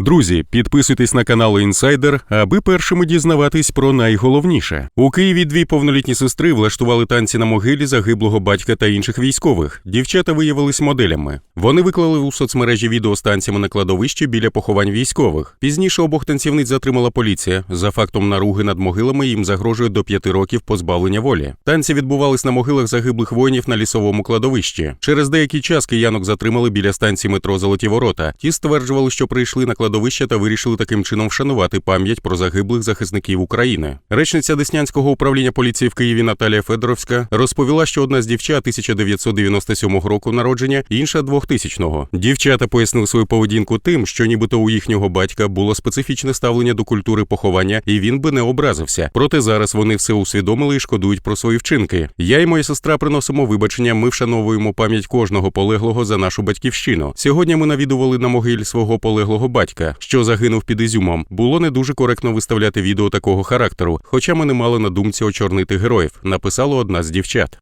Друзі, підписуйтесь на канал Інсайдер, аби першими дізнаватись про найголовніше. У Києві дві повнолітні сестри влаштували танці на могилі загиблого батька та інших військових. Дівчата виявились моделями. Вони виклали у соцмережі відео з танцями на кладовищі біля поховань військових. Пізніше обох танцівниць затримала поліція. За фактом наруги над могилами їм загрожує до п'яти років позбавлення волі. Танці відбувались на могилах загиблих воїнів на лісовому кладовищі. Через деякий час киянок затримали біля станції метро Золоті Ворота. Ті стверджували, що прийшли на кладовище та вирішили таким чином вшанувати пам'ять про загиблих захисників України. Речниця Деснянського управління поліції в Києві Наталія Федоровська розповіла, що одна з дівчат 1997 року народження, інша 2000-го. Дівчата пояснили свою поведінку тим, що нібито у їхнього батька було специфічне ставлення до культури поховання, і він би не образився. Проте зараз вони все усвідомили і шкодують про свої вчинки. Я і моя сестра приносимо вибачення. Ми вшановуємо пам'ять кожного полеглого за нашу батьківщину. Сьогодні ми навідували на могилі свого полеглого батька, що загинув під Ізюмом. Було не дуже коректно виставляти відео такого характеру, хоча ми не мали на думці очорнити героїв. Написала одна з дівчат.